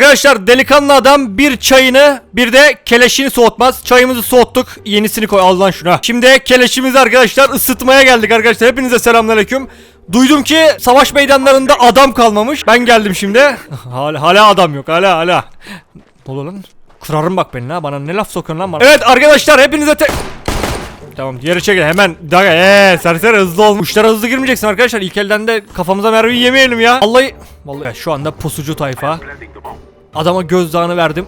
Arkadaşlar delikanlı adam bir çayını bir de keleşini soğutmaz. Çayımızı soğuttuk. Yenisini koy al lan şuna. Şimdi keleşimizi arkadaşlar ısıtmaya geldik arkadaşlar. Hepinize selamünaleyküm. Duydum ki savaş meydanlarında adam kalmamış. Ben geldim şimdi. hala, hala adam yok hala hala. Ne oluyor lan? Kırarım bak beni ha. Bana ne laf sokuyorsun lan bana. Evet arkadaşlar hepinize te... Tamam geri çekil hemen. Daha eee serseri hızlı ol. Uçlara hızlı girmeyeceksin arkadaşlar. İlk elden de kafamıza mermi yemeyelim ya. Vallahi vallahi şu anda pusucu tayfa. Adama gözdağını verdim.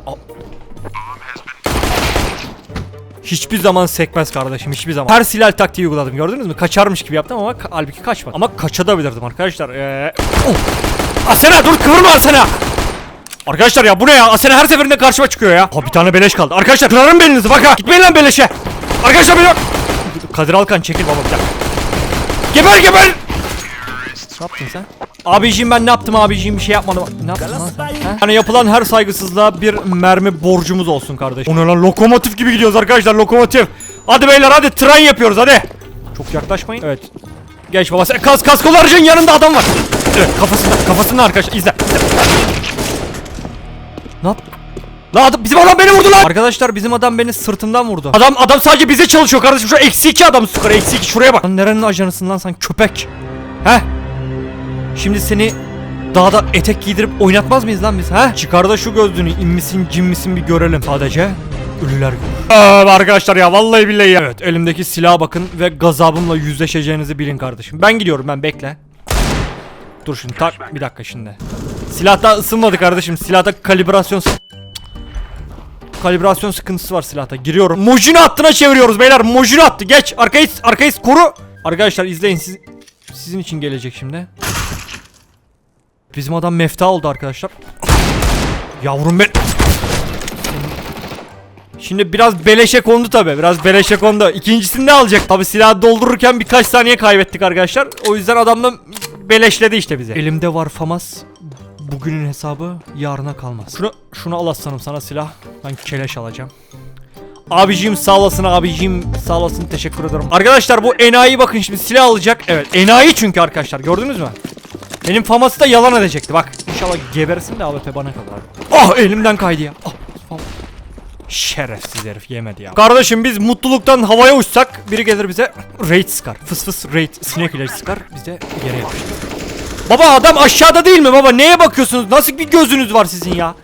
Hiçbir zaman sekmez kardeşim hiçbir zaman. Her silah taktiği uyguladım gördünüz mü? Kaçarmış gibi yaptım ama ka- halbuki kaçmadı. Ama kaçabilirdim arkadaşlar. Ee... Oh! Asena dur kıvırma Asena! Arkadaşlar ya bu ne ya? Asena her seferinde karşıma çıkıyor ya. Ha bir tane beleş kaldı. Arkadaşlar kırarım belinizi bak ha. Gitmeyin lan beleşe. Arkadaşlar beni... Kadir Alkan çekil baba bir dakika. Geber geber! Ne yaptın sen? Abiciğim ben ne yaptım abiciğim bir şey yapmadım. Ne yaptın lan sen? He? Hani yapılan her saygısızlığa bir mermi borcumuz olsun kardeşim. O ne lan lokomotif gibi gidiyoruz arkadaşlar lokomotif. Hadi beyler hadi tren yapıyoruz hadi. Çok yaklaşmayın. Evet. Geç baba sen kas kas kolarcın yanında adam var. Evet kafasında kafasında arkadaşlar izle. Ne yap? La adam bizim adam beni vurdu lan. Arkadaşlar bizim adam beni sırtımdan vurdu. Adam adam sadece bize çalışıyor kardeşim. Şu eksi iki adam sıkar eksi iki şuraya bak. Lan nerenin ajanısın lan sen köpek? He? Şimdi seni dağda etek giydirip oynatmaz mıyız lan biz ha? Çıkar da şu gözlüğünü in misin cin misin bir görelim. Sadece ölüler görür. Arkadaşlar ya vallahi billahi ya. Evet elimdeki silaha bakın ve gazabımla yüzleşeceğinizi bilin kardeşim. Ben gidiyorum ben bekle. Dur şimdi tak bir dakika şimdi. Silah daha ısınmadı kardeşim. Silahta kalibrasyon Kalibrasyon sıkıntısı var silahta. Giriyorum. Mojino hattına çeviriyoruz beyler. Mojino hattı. Geç. Arkayı arkayı koru. Arkadaşlar izleyin siz sizin için gelecek şimdi. Bizim adam mefta oldu arkadaşlar. Yavrum ben. Şimdi biraz beleşe kondu tabi. Biraz beleşe kondu. İkincisini ne alacak? Tabi silahı doldururken birkaç saniye kaybettik arkadaşlar. O yüzden adam da beleşledi işte bize. Elimde var famas. Bugünün hesabı yarına kalmaz. Şunu şunu al aslanım sana silah. Ben keleş alacağım. Abiciğim sağ olasın abiciğim sağ olasın teşekkür ederim. Arkadaşlar bu enayi bakın şimdi silah alacak. Evet enayi çünkü arkadaşlar gördünüz mü? Benim faması da yalan edecekti bak. İnşallah gebersin de AWP bana kadar. Ah elimden kaydı ya. Ah, fam- Şerefsiz herif yemedi ya. Kardeşim biz mutluluktan havaya uçsak biri gelir bize raid sıkar. Fıs fıs raid sinek ilaç sıkar bize yere yapıştır. Baba adam aşağıda değil mi baba? Neye bakıyorsunuz? Nasıl bir gözünüz var sizin ya?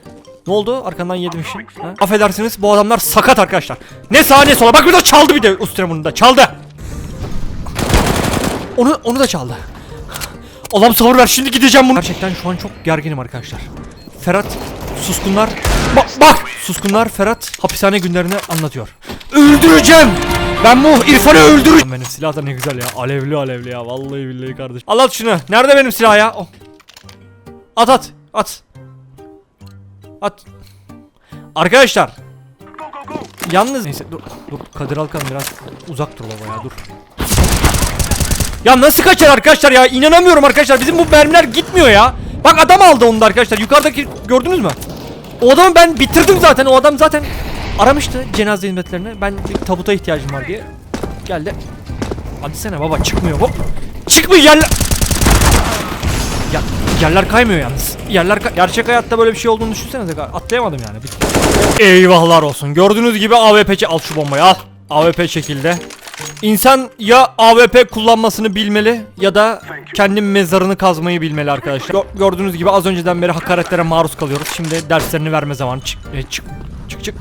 Ne oldu? Arkandan yedim işin. Ha? Affedersiniz bu adamlar sakat arkadaşlar. Ne sağa ne sola. Bak bir de çaldı bir de Ustremun'un da. Çaldı. Onu onu da çaldı. Allah'ım sabır ver şimdi gideceğim bunu. Gerçekten şu an çok gerginim arkadaşlar. Ferhat suskunlar. Bak bak suskunlar Ferhat hapishane günlerini anlatıyor. Öldüreceğim. Ben bu İrfan'ı öldüreceğim. Benim silah da ne güzel ya. Alevli alevli ya. Vallahi billahi kardeş. Al at şunu. Nerede benim silah ya? Oh. At at. At. At. Arkadaşlar. Yalnız neyse dur. Dur Kadir Alkan biraz uzak dur baba ya dur. Ya nasıl kaçar arkadaşlar ya? İnanamıyorum arkadaşlar. Bizim bu mermiler gitmiyor ya. Bak adam aldı onu da arkadaşlar. Yukarıdaki gördünüz mü? O adamı ben bitirdim zaten. O adam zaten aramıştı cenaze hizmetlerini. Ben bir tabuta ihtiyacım var diye. Geldi. Hadi sene baba çıkmıyor. Hop. Çıkmıyor yerler. Ya, yerler kaymıyor yalnız. Yerler kay- gerçek hayatta böyle bir şey olduğunu düşünsenize. Atlayamadım yani. Bir- Eyvahlar olsun. Gördüğünüz gibi AWP al şu bombayı al. AWP şekilde. İnsan ya AWP kullanmasını bilmeli ya da kendi mezarını kazmayı bilmeli arkadaşlar. Gö- gördüğünüz gibi az önceden beri hakaretlere maruz kalıyoruz. Şimdi derslerini verme zamanı. Çık e, çık çık çık.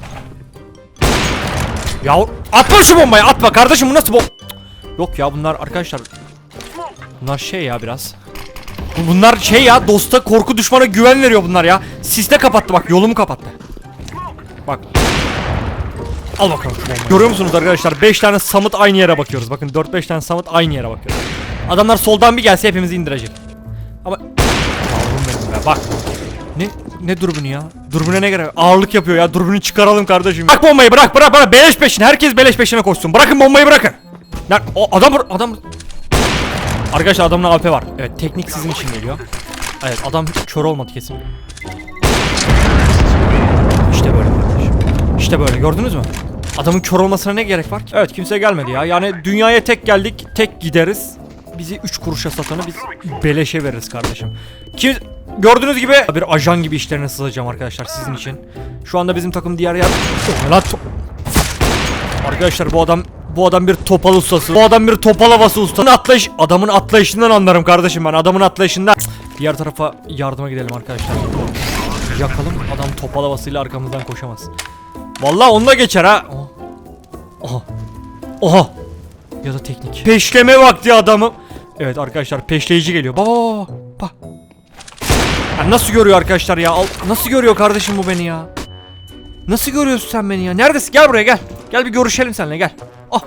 Ya atma şu bombayı atma kardeşim bu nasıl bom... Yok ya bunlar arkadaşlar. Bunlar şey ya biraz. Bu- Bunlar şey ya dosta korku düşmana güven veriyor bunlar ya. Siste kapattı bak yolumu kapattı. Bak. Al bakalım şu bombayı. Görüyor musunuz arkadaşlar 5 tane samut aynı yere bakıyoruz. Bakın 4-5 tane samut aynı yere bakıyor. Adamlar soldan bir gelse hepimizi indirecek. Ama Yavrum benim be bak. Ne ne dürbünü ya? Dürbüne ne gerek? Ağırlık yapıyor ya. Dürbünü çıkaralım kardeşim. Bırak bombayı bırak bırak bırak. Beleş peşine. Herkes beleş peşine koşsun. Bırakın bombayı bırakın. Lan o adam adam Arkadaşlar adamın AP var. Evet teknik sizin için geliyor. Evet adam kör olmadı kesin. İşte böyle. İşte böyle gördünüz mü? Adamın kör olmasına ne gerek var ki? Evet kimse gelmedi ya. Yani dünyaya tek geldik, tek gideriz. Bizi 3 kuruşa satanı biz beleşe veririz kardeşim. Kim gördüğünüz gibi bir ajan gibi işlerine sızacağım arkadaşlar sizin için. Şu anda bizim takım diğer yer... Oh, lan Arkadaşlar bu adam bu adam bir topal ustası. Bu adam bir topal havası ustası. Atlayış adamın atlayışından anlarım kardeşim ben. Adamın atlayışından. Diğer tarafa yardıma gidelim arkadaşlar. Yakalım. Adam topal havasıyla arkamızdan koşamaz. Vallahi onunla geçer ha. Oha. Oha. Ya da teknik. Peşleme vakti adamı. Evet arkadaşlar peşleyici geliyor. Baba baba baba. Ya nasıl görüyor arkadaşlar ya? Al- Nasıl görüyor kardeşim bu beni ya? Nasıl görüyorsun sen beni ya? Neredesin? Gel buraya gel. Gel bir görüşelim seninle gel. Ah.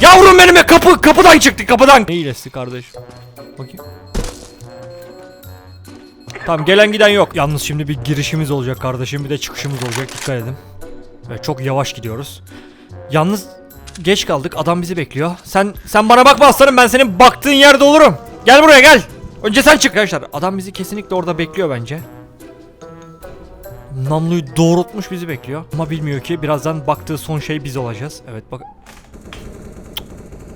Yavrum benim ya kapı kapıdan çıktı kapıdan. Ne iyilesi kardeşim? Bakayım. Tamam gelen giden yok. Yalnız şimdi bir girişimiz olacak kardeşim bir de çıkışımız olacak dikkat edin. Ve çok yavaş gidiyoruz. Yalnız geç kaldık adam bizi bekliyor. Sen sen bana bakma aslanım ben senin baktığın yerde olurum. Gel buraya gel. Önce sen çık arkadaşlar. Adam bizi kesinlikle orada bekliyor bence. Namluyu doğrultmuş bizi bekliyor. Ama bilmiyor ki birazdan baktığı son şey biz olacağız. Evet bak.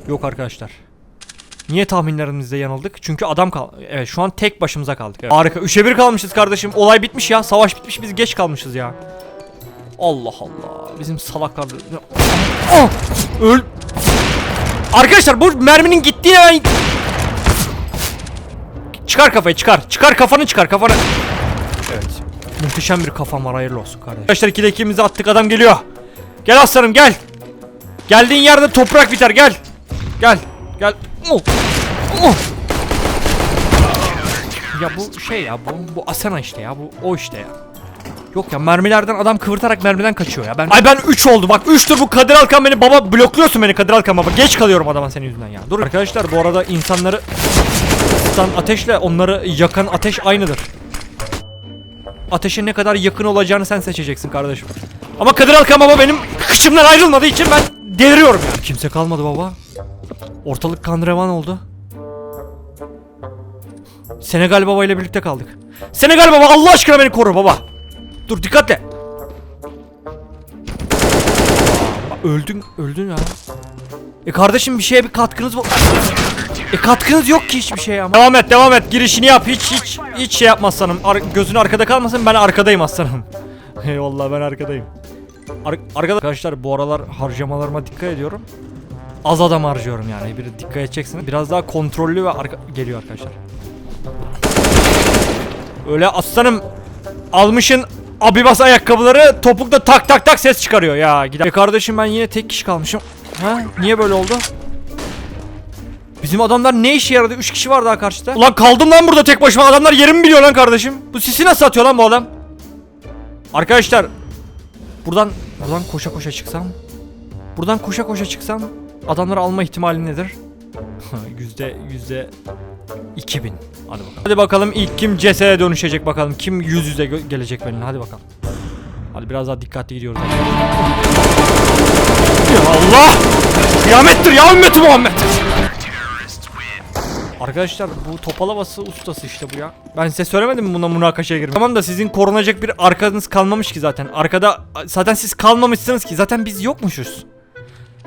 Yok arkadaşlar. Niye tahminlerimizde yanıldık? Çünkü adam kal... Evet şu an tek başımıza kaldık. Evet. Harika. 3'e 1 kalmışız kardeşim. Olay bitmiş ya. Savaş bitmiş. Biz geç kalmışız ya. Allah Allah. Bizim salaklar... Ah! Öl... Arkadaşlar bu merminin gittiği ben... Çıkar kafayı çıkar. Çıkar kafanı çıkar kafanı. Evet. Muhteşem bir kafam var hayırlı olsun kardeşim. Arkadaşlar 2'de 2'mizi attık adam geliyor. Gel aslanım gel. Geldiğin yerde toprak biter gel. Gel. Gel. Oh. Ya bu şey ya bu, bu Asena işte ya bu o işte ya. Yok ya mermilerden adam kıvırtarak mermiden kaçıyor ya. Ben Ay ben 3 oldu bak 3'tür bu Kadir Alkan beni baba blokluyorsun beni Kadir Alkan baba. Geç kalıyorum adama senin yüzünden ya. Dur arkadaşlar bu arada insanları ısıtan ateşle onları yakan ateş aynıdır. Ateşe ne kadar yakın olacağını sen seçeceksin kardeşim. Ama Kadir Alkan baba benim kıçımdan ayrılmadığı için ben deliriyorum ya. Kimse kalmadı baba. Ortalık kan revan oldu. Senegal baba ile birlikte kaldık. Senegal baba Allah aşkına beni koru baba. Dur dikkatle. Öldün, öldün ya. E kardeşim bir şeye bir katkınız var. E katkınız yok ki hiçbir şeye ama. Devam et, devam et. Girişini yap. Hiç hiç hiç şey yapma aslanım. Ar gözün arkada kalmasın. Ben arkadayım aslanım. Eyvallah ben arkadayım. Ar arkada arkadaşlar bu aralar harcamalarıma dikkat ediyorum. Az adam harcıyorum yani. Bir dikkat edeceksiniz. Biraz daha kontrollü ve arka geliyor arkadaşlar. Öyle aslanım almışın abibas ayakkabıları topukta tak tak tak ses çıkarıyor ya. Gider. E kardeşim ben yine tek kişi kalmışım. Ha? Niye böyle oldu? Bizim adamlar ne işe yaradı? 3 kişi var daha karşıda. Ulan kaldım lan burada tek başıma. Adamlar yerimi biliyor lan kardeşim. Bu sisi nasıl atıyor lan bu adam? Arkadaşlar buradan buradan koşa koşa çıksam buradan koşa koşa çıksam adamları alma ihtimali nedir? yüzde yüzde 2000. Hadi bakalım. Hadi bakalım ilk kim cesede dönüşecek bakalım. Kim yüz yüze gelecek benimle. Hadi bakalım. Hadi biraz daha dikkatli gidiyoruz. Ya Allah! Kıyamettir ya ümmeti Muhammed. Arkadaşlar bu topal havası ustası işte bu ya. Ben size söylemedim mi buna münakaşaya girmek? Tamam da sizin korunacak bir arkanız kalmamış ki zaten. Arkada zaten siz kalmamışsınız ki. Zaten biz yokmuşuz.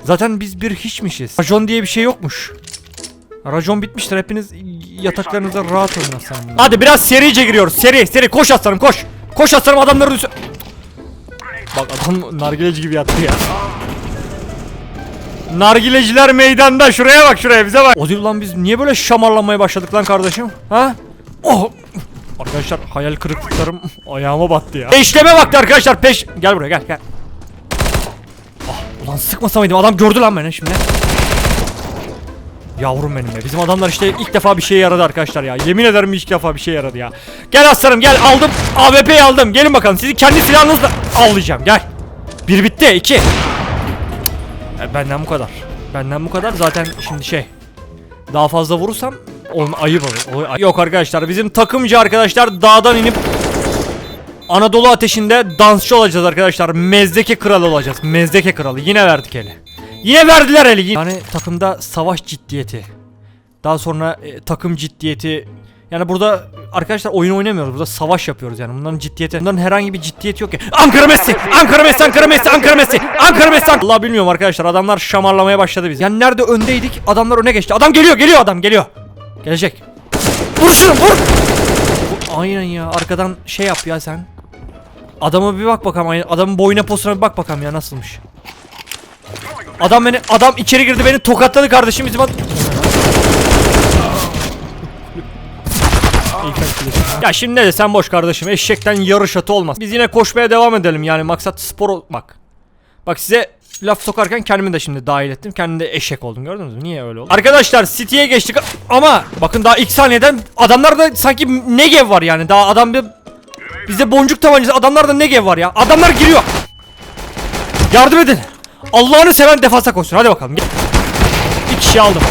Zaten biz bir hiçmişiz. Racon diye bir şey yokmuş. Racon bitmiştir. Hepiniz yataklarınızda rahat olun aslanım. Hadi biraz serice giriyoruz. Seri seri koş aslanım koş. Koş aslanım adamların üstü. Bak adam nargileci gibi yattı ya. Nargileciler meydanda. Şuraya bak şuraya bize bak. O değil lan biz niye böyle şamarlanmaya başladık lan kardeşim? Ha? Oh! Arkadaşlar hayal kırıklıklarım ayağıma battı ya. Peşleme vakti arkadaşlar peş. Gel buraya gel gel. Ah, ulan sıkmasamaydım adam gördü lan beni şimdi. Yavrum benim ya. Bizim adamlar işte ilk defa bir şey yaradı arkadaşlar ya. Yemin ederim ilk defa bir şey yaradı ya. Gel aslanım gel aldım. AWP'yi aldım. Gelin bakalım. Sizi kendi silahınızla avlayacağım. Gel. Bir bitti. iki. E, benden bu kadar. Benden bu kadar. Zaten şimdi şey. Daha fazla vurursam onun ayıp olur. Yok arkadaşlar bizim takımcı arkadaşlar dağdan inip Anadolu ateşinde dansçı olacağız arkadaşlar. Mezdeke kralı olacağız. Mezdeke kralı. Yine verdik eli. Yine verdiler eli. Yani takımda savaş ciddiyeti. Daha sonra e, takım ciddiyeti. Yani burada arkadaşlar oyun oynamıyoruz. Burada savaş yapıyoruz yani. Bunların ciddiyeti. Bunların herhangi bir ciddiyeti yok ya. Ankara Messi! Ankara Messi! Ankara Messi! Ankara Messi! Ankara Messi! Allah bilmiyorum arkadaşlar. Adamlar şamarlamaya başladı bizi. Yani nerede öndeydik? Adamlar öne geçti. Adam geliyor, geliyor adam, geliyor. Gelecek. Vur şunu vur. Bu- Aynen ya arkadan şey yap ya sen. Adama bir bak bakalım. Adamın boyuna posuna bir bak bakalım ya nasılmış. Adam beni adam içeri girdi beni tokatladı kardeşim bizim Ya şimdi ne de sen boş kardeşim eşekten yarış atı olmaz. Biz yine koşmaya devam edelim yani maksat spor ol- bak. Size laf sokarken kendimi de şimdi dahil ettim. Kendim de eşek oldum gördünüz mü? Niye öyle oldu? Arkadaşlar City'ye geçtik ama bakın daha ilk saniyeden adamlar da sanki Negev var yani. Daha adam bir bize boncuk tabancası adamlarda Negev var ya. Adamlar giriyor. Yardım edin. Allah'ını seven defansa koşsun. Hadi bakalım. Gel. Bir kişi aldım.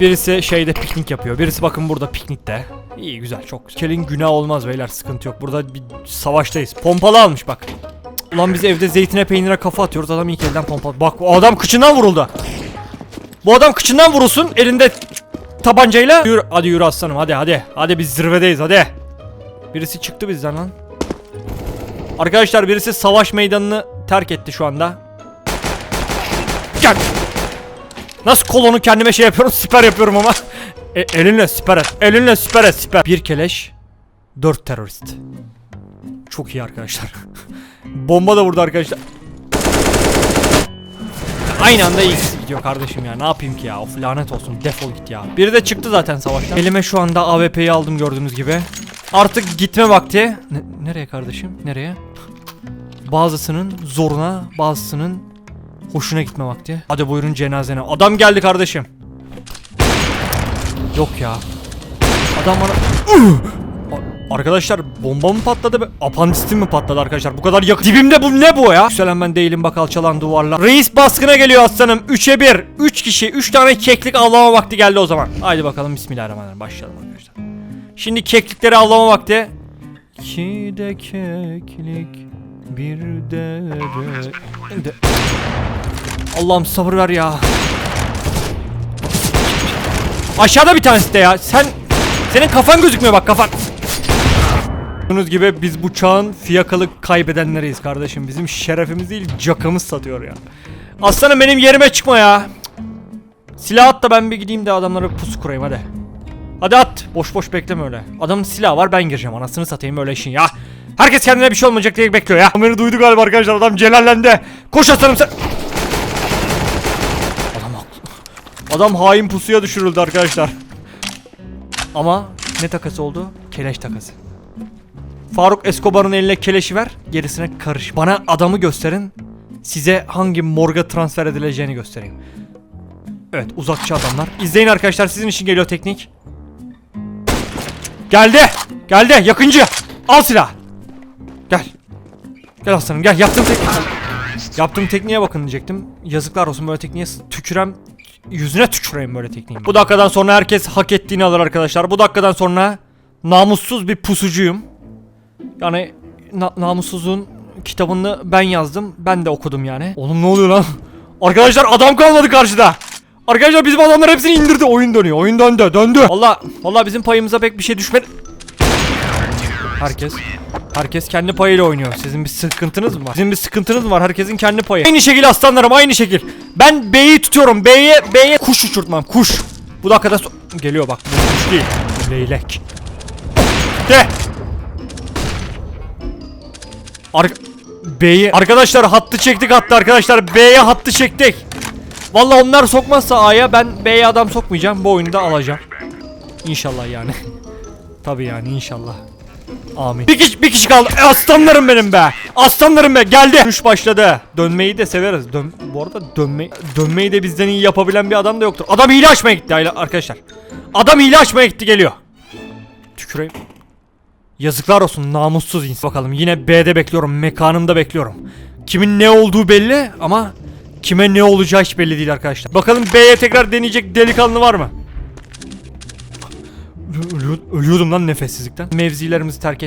Birisi şeyde piknik yapıyor. Birisi bakın burada piknikte. İyi güzel çok güzel. Kelin günah olmaz beyler sıkıntı yok. Burada bir savaştayız. Pompalı almış bak. Ulan biz evde zeytine peynire kafa atıyoruz. Adam ilk elden pompalı. Bak o adam kıçından vuruldu. Bu adam kıçından vurulsun elinde tabancayla. Yürü, hadi yürü aslanım hadi hadi. Hadi biz zirvedeyiz hadi. Birisi çıktı bizden lan. Arkadaşlar birisi savaş meydanını terk etti şu anda. Gel. Nasıl kolonu kendime şey yapıyorum siper yapıyorum ama. E, elinle siper et. Elinle siper et siper. Bir keleş. Dört terörist. Çok iyi arkadaşlar. Bomba da vurdu arkadaşlar. Aynı anda ikisi gidiyor kardeşim ya. Ne yapayım ki ya? Of lanet olsun. Defol git ya. Biri de çıktı zaten savaştan. Elime şu anda AWP'yi aldım gördüğünüz gibi. Artık gitme vakti. Ne- nereye kardeşim? Nereye? Bazısının zoruna, bazısının hoşuna gitme vakti. Hadi buyurun cenazene. Adam geldi kardeşim. Yok ya. Adam bana... Arkadaşlar bomba mı patladı be? Apandistim mi patladı arkadaşlar? Bu kadar yakın. Dibimde bu ne bu ya? Yükselen ben değilim bak alçalan duvarlar. Reis baskına geliyor aslanım. 3'e 1. 3 kişi. 3 tane keklik avlama vakti geldi o zaman. Haydi bakalım bismillahirrahmanirrahim. Başlayalım arkadaşlar. Şimdi keklikleri avlama vakti. İki de keklik. Bir de de... de. Allah'ım sabır ver ya. Aşağıda bir tanesi de ya. Sen senin kafan gözükmüyor bak kafan. Gördüğünüz gibi biz bu çağın fiyakalı kaybedenleriyiz kardeşim. Bizim şerefimiz değil cakamız satıyor ya. Aslanım benim yerime çıkma ya. Silah at da ben bir gideyim de adamlara pusu kurayım hadi. Hadi at. Boş boş bekleme öyle. Adamın silahı var ben gireceğim. Anasını satayım öyle işin ya. Herkes kendine bir şey olmayacak diye bekliyor ya. Beni duydu galiba arkadaşlar. Adam celallendi. Koş aslanım sen. Adam haklı. Adam hain pusuya düşürüldü arkadaşlar. Ama ne takası oldu? Keleş takası. Faruk Escobar'ın eline keleşi ver, gerisine karış. Bana adamı gösterin, size hangi morga transfer edileceğini göstereyim. Evet, uzakçı adamlar. İzleyin arkadaşlar, sizin için geliyor teknik. Geldi! Geldi, yakıncı! Al silah! Gel. Gel aslanım, gel. Yaptığım teknik. Yaptığım tekniğe bakın diyecektim. Yazıklar olsun böyle tekniğe tükürem yüzüne tüküreyim böyle tekniği. Bu dakikadan sonra herkes hak ettiğini alır arkadaşlar. Bu dakikadan sonra namussuz bir pusucuyum. Yani na- namussuzun kitabını ben yazdım. Ben de okudum yani. Oğlum ne oluyor lan? Arkadaşlar adam kalmadı karşıda. Arkadaşlar bizim adamlar hepsini indirdi. Oyun dönüyor. Oyun döndü. Döndü. Valla valla bizim payımıza pek bir şey düşmedi. Herkes Herkes kendi payıyla oynuyor. Sizin bir sıkıntınız mı var? Sizin bir sıkıntınız mı var? Herkesin kendi payı. Aynı şekil aslanlarım aynı şekil. Ben B'yi tutuyorum. B'ye B'ye kuş uçurtmam. Kuş. Bu dakikada so- geliyor bak. Bu kuş değil. Leylek. De. Ar B'yi arkadaşlar hattı çektik hattı arkadaşlar B'ye hattı çektik. Vallahi onlar sokmazsa A'ya ben B'ye adam sokmayacağım. Bu oyunu da alacağım. İnşallah yani. Tabii yani inşallah. Amin. Bir kişi, bir kişi kaldı. E, aslanlarım benim be. Aslanlarım be. Geldi. Dönüş başladı. Dönmeyi de severiz. Dön bu arada dönme dönmeyi de bizden iyi yapabilen bir adam da yoktur. Adam hile açmaya gitti arkadaşlar. Adam hile açmaya gitti geliyor. Tüküreyim. Yazıklar olsun namussuz insan. Bakalım yine B'de bekliyorum. Mekanımda bekliyorum. Kimin ne olduğu belli ama kime ne olacağı hiç belli değil arkadaşlar. Bakalım B'ye tekrar deneyecek delikanlı var mı? Ölü- ölüyordum lan nefessizlikten. Mevzilerimizi terk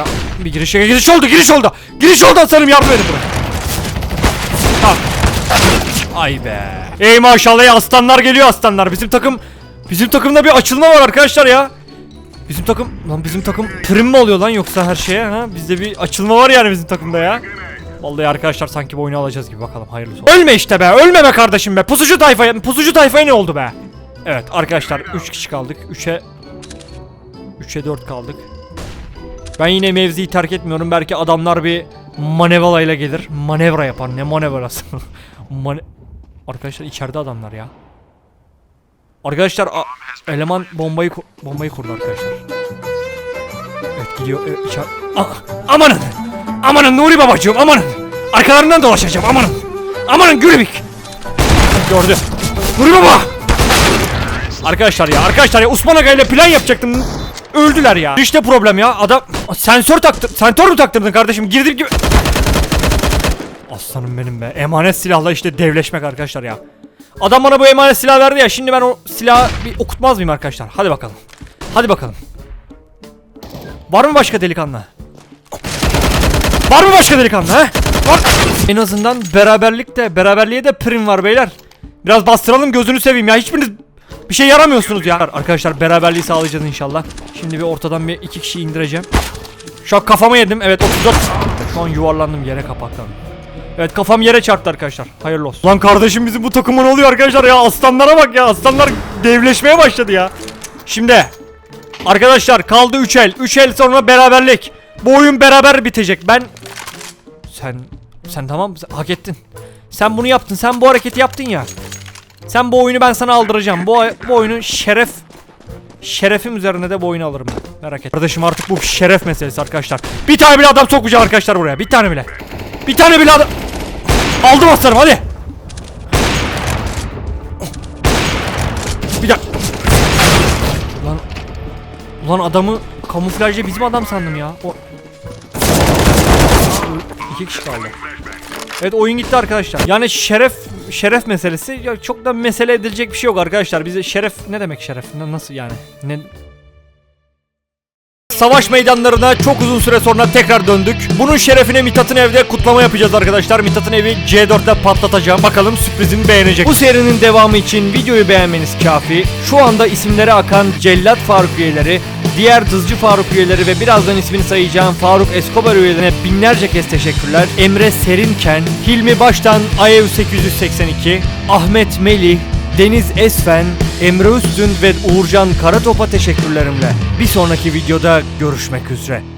an- Bir giriş giriş oldu giriş oldu. Giriş oldu aslanım yardım edin buraya. Tamam. Ay be. Ey maşallah ey aslanlar geliyor aslanlar. Bizim takım bizim takımda bir açılma var arkadaşlar ya. Bizim takım lan bizim takım prim mi oluyor lan yoksa her şeye ha? Bizde bir açılma var yani bizim takımda ya. Vallahi arkadaşlar sanki bu oyunu alacağız gibi bakalım hayırlısı olsun. Ölme işte be ölme be kardeşim be. Pusucu tayfaya pusucu tayfaya ne oldu be? Evet arkadaşlar 3 kişi kaldık. 3'e 3'e 4 kaldık. Ben yine mevziyi terk etmiyorum. Belki adamlar bir manevralayla gelir. Manevra yapar. Ne manevrası? Mane Arkadaşlar içeride adamlar ya. Arkadaşlar eleman bombayı bombayı kurdu arkadaşlar. Evet gidiyor. Evet, içer A- amanın! Amanın Nuri babacığım amanın! Arkalarından dolaşacağım amanın! Amanın Gülübük! Gördü. Nuri baba! Arkadaşlar ya arkadaşlar ya Osman Aga ile plan yapacaktım. Öldüler ya. İşte problem ya. Adam sensör taktı. Sensör mü taktırdın kardeşim? Girdim gibi. Aslanım benim be. Emanet silahla işte devleşmek arkadaşlar ya. Adam bana bu emanet silah verdi ya. Şimdi ben o silahı bir okutmaz mıyım arkadaşlar? Hadi bakalım. Hadi bakalım. Var mı başka delikanlı? Var mı başka delikanlı he? Var. En azından beraberlikte, beraberliğe de prim var beyler. Biraz bastıralım gözünü seveyim ya. Hiçbiriniz bir şey yaramıyorsunuz ya. Arkadaşlar beraberliği sağlayacağız inşallah. Şimdi bir ortadan bir iki kişi indireceğim. Şu an kafama yedim. Evet 34. Şu an yuvarlandım yere kapaklandım. Evet kafam yere çarptı arkadaşlar. Hayırlı olsun. Lan kardeşim bizim bu takımın oluyor arkadaşlar ya. Aslanlara bak ya. Aslanlar devleşmeye başladı ya. Şimdi arkadaşlar kaldı 3 el. 3 el sonra beraberlik. Bu oyun beraber bitecek. Ben sen sen tamam sen hak ettin. Sen bunu yaptın. Sen bu hareketi yaptın ya. Sen bu oyunu ben sana aldıracağım. Bu bu oyunun şeref şerefim üzerine de bu oyunu alırım ben. Merak etme. Kardeşim artık bu şeref meselesi arkadaşlar. Bir tane bile adam sokmayacağım arkadaşlar buraya. Bir tane bile. Bir tane bile adam. Aldım aslanım hadi. Bir dakika. Ulan, ulan adamı kamuflajla bizim adam sandım ya. O... İki kişi kaldı. Evet oyun gitti arkadaşlar. Yani şeref şeref meselesi ya çok da mesele edilecek bir şey yok arkadaşlar. Bize şeref ne demek şeref? Na- Nasıl yani? Ne Savaş meydanlarına çok uzun süre sonra tekrar döndük. Bunun şerefine Mithat'ın evde kutlama yapacağız arkadaşlar. Mithat'ın evi C4'te patlatacağım. Bakalım sürprizimi beğenecek. Bu serinin devamı için videoyu beğenmeniz kafi. Şu anda isimleri akan Cellat Faruk üyeleri, diğer Dızcı Faruk üyeleri ve birazdan ismini sayacağım Faruk Escobar üyelerine binlerce kez teşekkürler. Emre Serinken, Hilmi Baştan Ayev 882, Ahmet Melih, Deniz Esfen, Emre Üstün ve Uğurcan Karatop'a teşekkürlerimle. Bir sonraki videoda görüşmek üzere.